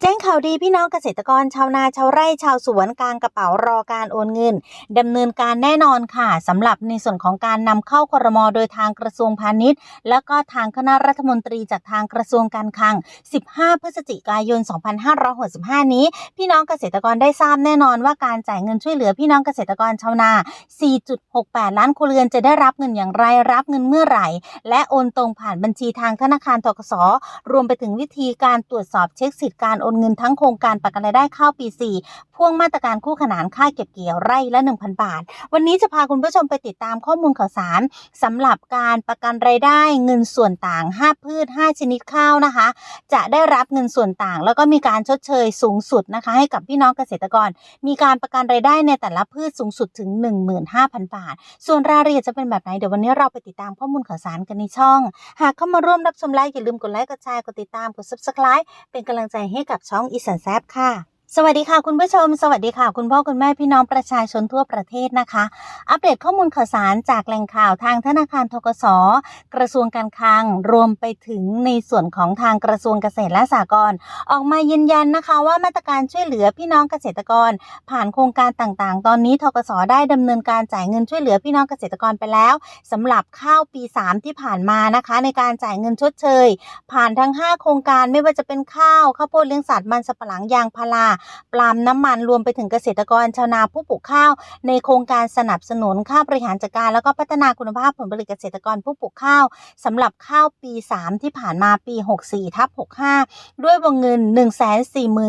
แจ้งข่าวดีพี่น้องเกษตรกรชาวนาชาวไร่ชาวสวนกลางกระเป๋ารอการโอนเงินดำเนินการแน่นอนค่ะสำหรับในส่วนของการนำเข้าครมโดยทางกระทรวงพาณิชย์ แล้วก็ทางคณะรัฐมนตรีจากทางกระทรวงการคลัง 15 พฤศจิกายน 2565 นี้ พี่น้องเกษตรกรได้ทราบแน่นอนว่าการจ่ายเงินช่วยเหลือพี่น้องเกษตรกรชาวนา 4.68 ล้านครัวเรือนจะได้รับเงินอย่างไรรับเงินเมื่อไหร่ และโอนตรงผ่านบัญชีทางธนาคารทกสรวมไปถึงวิธีการตรวจสอบเช็คสิทธิ์การโอนเงินทั้งโครงการประกันรายได้ข้าวปี 4 พ่วงมาตรการคู่ขนานค่าเก็บเกี่ยวไร่ละ 1,000 บาท วันนี้จะพาคุณผู้ชมไปติดตามข้อมูลข่าวสารสำหรับการประกันรายได้เงินส่วนต่าง 5 พืช 5 ชนิดข้าวนะคะ จะได้รับเงินส่วนต่าง แล้วก็มีการชดเชยสูงสุดนะคะ ให้กับพี่น้องเกษตรกร มีการประกันรายได้ในแต่ละพืชสูงสุดถึง 15,000 บาท ส่วนรายละเอียดจะเป็นแบบไหนเดี๋ยววันนี้เราไปติดตามข้อมูลข่าวสารกันในช่อง หากเข้ามาร่วมรับชมไลฟ์อย่าลืมกดไลค์กดแชร์กดติดตามกด subscribe เป็นกำลังใจให้กับช่องอีสันแซบค่ะ สวัสดีค่ะคุณผู้ชม สวัสดีค่ะ คุณพ่อคุณแม่พี่น้องประชาชนทั่วประเทศนะคะ อัปเดตข้อมูลข่าวสารจากแหล่งข่าวทางธนาคารทกสกระทรวงการคลังรวมไปถึงในส่วนของทางกระทรวงเกษตรและสหกรณ์ออกมายืนยันนะคะว่ามาตรการช่วยเหลือพี่น้องเกษตรกร ผ่านโครงการต่างๆ ตอนนี้ทกสได้ดำเนินการจ่ายเงินช่วยเหลือพี่น้องเกษตรกรไปแล้วสำหรับข้าวปี 3 ที่ผ่านมานะคะ ในการจ่ายเงินชดเชย ผ่านทั้ง 5 โครงการไม่ว่าจะเป็นข้าวข้าวโพดเลี้ยงสัตว์มันสำปะหลังยางพาราปาล์มน้ำมันรวมไปถึงเกษตรกรชาวนาผู้ปลูกข้าว ในโครงการสนับสนุนค่าบริหารจัดการ แล้วก็พัฒนาคุณภาพผลผลิตเกษตรกรผู้ปลูกข้าวสำหรับข้าวปี 3 ที่ผ่านมาปี 64ทับ65 ด้วยวงเงิน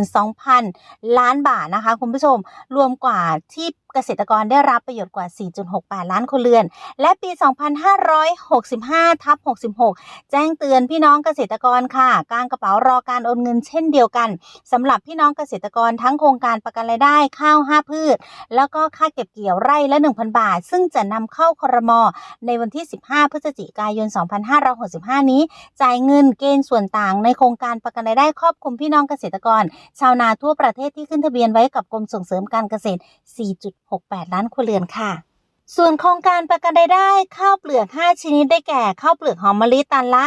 142,000 ล้านบาทนะคะคุณผู้ชมรวมกว่าที่ เกษตรกรได้รับประโยชน์กว่า 4.68 ล้านคนเรือน และปี 2565ทับ66 แจ้งเตือนพี่น้องเกษตรกรค่ะ กางกระเป๋ารอการโอนเงินเช่นเดียวกันสำหรับพี่น้องเกษตรกรทั้งโครงการประกันรายได้ข้าว 5 พืช แล้วก็ค่าเก็บเกี่ยวไร่ละ 1,000 บาท ซึ่งจะนำเข้าครม ในวันที่ 15 พฤศจิกายน 2565 นี้ จ่ายเงินเกณฑ์ส่วนต่างในโครงการประกันรายได้ครอบคลุมพี่น้องเกษตรกร ชาวนาทั่วประเทศที่ขึ้นทะเบียนไว้กับกรมส่งเสริมการเกษตร 4. 68 ล้านครัวเรือนค่ะ ส่วนโครงการประกันรายได้ข้าวเปลือก 5 ชนิดได้แก่ข้าวเปลือกหอมมะลิตันละ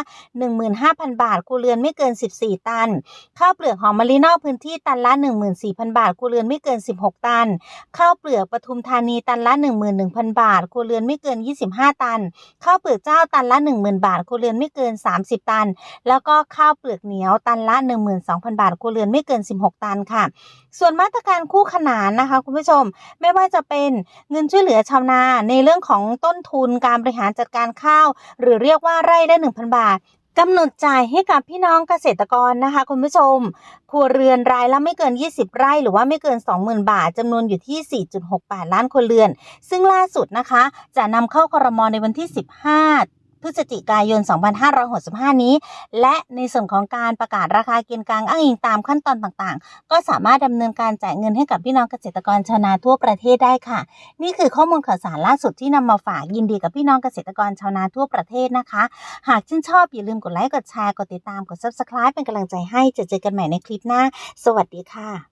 15,000 บาทครัวเรือนไม่เกิน 14 ตัน ข้าวเปลือกหอมมะลินอกพื้นที่ตันละ 14,000 บาทครัวเรือนไม่เกิน 16 ตัน ข้าวเปลือกปทุมธานีตันละ 11,000 บาทครัวเรือนไม่เกิน 25 ตัน ข้าวเปลือกเจ้าตันละ 10,000 บาทครัวเรือนไม่เกิน 30 ตัน แล้วก็ข้าวเปลือกเหนียวตันละ 12,000 บาทครัวเรือนไม่เกิน 16 ตันค่ะ ส่วนมาตรการคู่ขนานนะคะ คุณผู้ชมไม่ว่าจะเป็นเงินช่วยเหลือชาวนาในเรื่องของต้นทุนการบริหารจัดการข้าว หรือเรียกว่าไร่ละ1,000 บาทกำหนดจ่ายให้กับพี่น้องเกษตรกรนะคะ คุณผู้ชม ครัวเรือนรายละไม่เกิน 20 ไร่ หรือว่าไม่เกิน 20,000 บาทจำนวนอยู่ที่ 4.68 ล้านครัวเรือน ซึ่งล่าสุดนะคะ จะนำเข้าครมในวันที่ 15 พฤศจิกายน 2565 นี้ และในส่วนของการประกาศราคาเกณฑ์กลางอ้างอิงตามขั้นตอนต่างๆ ก็สามารถดำเนินการจ่ายเงินให้กับพี่น้องเกษตรกรชาวนาทั่วประเทศได้ค่ะ นี่คือข้อมูลข่าวสารล่าสุดที่นำมาฝากยินดีกับพี่น้องเกษตรกรชาวนาทั่วประเทศนะคะ หากชื่นชอบอย่าลืมกดไลค์กดแชร์กดติดตามกด subscribe เป็นกำลังใจให้จะเจอกันใหม่ในคลิปหน้า สวัสดีค่ะ